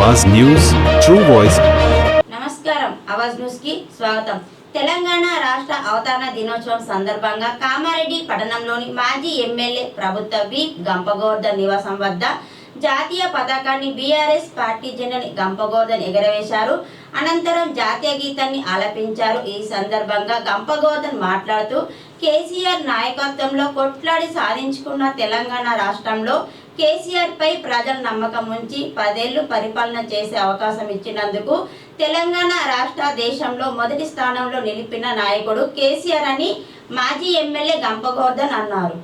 అవాజ్ news true voice నమస్కారం. అవాజ్ న్యూస్కి స్వాగతం. తెలంగాణ రాష్ట్ర అవతరణ దినోత్సవం సందర్భంగా కామారెడ్డి పట్టణంలోని మాజీ ఎమ్మెల్యే ప్రభుత్వ వి. గంపగోర్ధన్ నివాసం వద్ద జాతీయ పతాకాన్ని బీఆర్ఎస్ పార్టీ జెండాని గంపగోర్ధన్ ఎగరవేశారు. అనంతరం జాతీయ గీతాన్ని ఆలపించారు. ఈ సందర్భంగా గంపగోర్ధన్ మాట్లాడుతూ కేసీఆర్ నాయకత్వంలో కొట్లాడి సాధించుకున్న తెలంగాణ రాష్ట్రంలో కేసీఆర్ పై ప్రజల నమ్మకం ఉంచి పదేళ్ళు పరిపాలన చేసే అవకాశం ఇచ్చినందుకు తెలంగాణ రాష్ట్ర దేశంలో మొదటి స్థానంలో నిలిపిన నాయకుడు కేసీఆర్ అని మాజీ ఎమ్మెల్యే గంపగోర్ధన్ అన్నారు.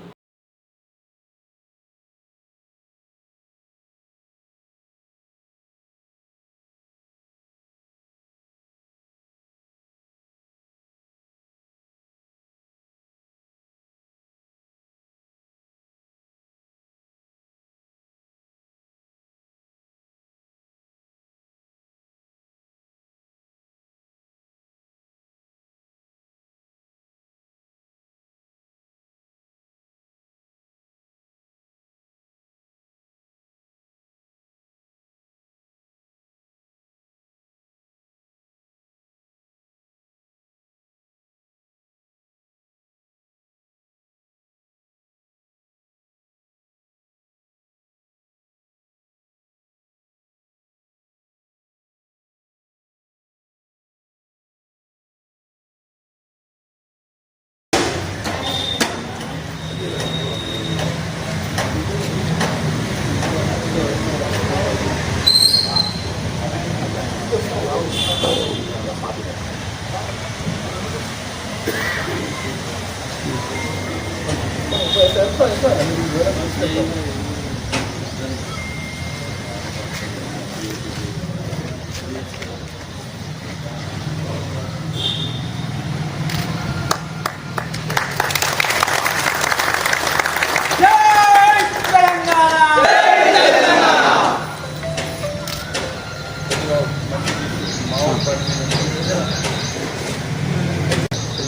జై తెలంగాణ జై తెలంగాణ జోహార్ తెలంగాణ మన వీరులకు.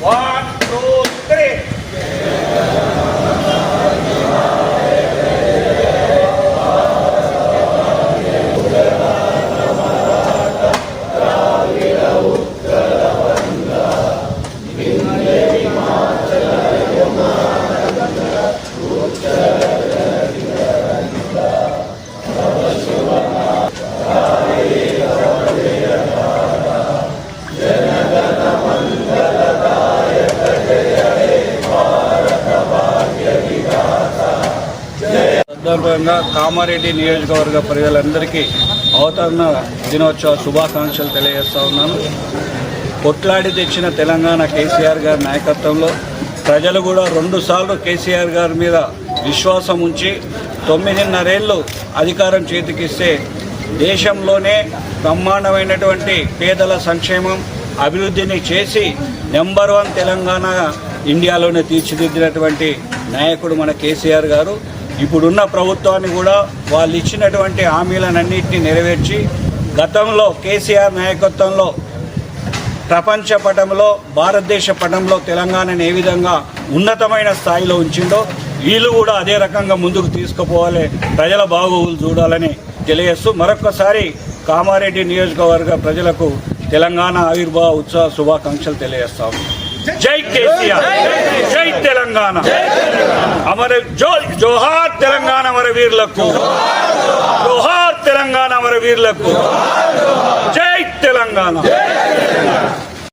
Why? సందర్భంగా కామారెడ్డి నియోజకవర్గ ప్రజలందరికీ అవతరణ దినోత్సవ శుభాకాంక్షలు తెలియజేస్తా ఉన్నాను. కొట్లాడి తెచ్చిన తెలంగాణ కేసీఆర్ గారి నాయకత్వంలో ప్రజలు కూడా రెండుసార్లు కేసీఆర్ గారి మీద విశ్వాసం ఉంచి తొమ్మిదిన్నరేళ్ళు అధికారం చేతికిస్తే దేశంలోనే బ్రహ్మాండమైనటువంటి పేదల సంక్షేమం అభివృద్ధిని చేసి నెంబర్ వన్ తెలంగాణ ఇండియాలోనే తీర్చిదిద్దినటువంటి నాయకుడు మన కేసీఆర్ గారు. ఇప్పుడున్న ప్రభుత్వాన్ని కూడా వాళ్ళు ఇచ్చినటువంటి హామీలన్నింటినీ నెరవేర్చి గతంలో కేసీఆర్ నాయకత్వంలో ప్రపంచ పటంలో భారతదేశ పటంలో తెలంగాణను ఏ విధంగా ఉన్నతమైన స్థాయిలో ఉంచిందో వీళ్ళు కూడా అదే రకంగా ముందుకు తీసుకుపోవాలి. ప్రజల బాగోగులు చూడాలని తెలియజేస్తూ మరొకసారి కామారెడ్డి నియోజకవర్గ ప్రజలకు తెలంగాణ ఆవిర్భావ ఉత్సవ శుభాకాంక్షలు తెలియజేస్తాము. జై కేసీఆర్. జై తెలంగాణ. అమర జోహార్ తెలంగాణ అమర వీరులకు జోహార్ తెలంగాణ అమర వీరులకు జై తెలంగాణ.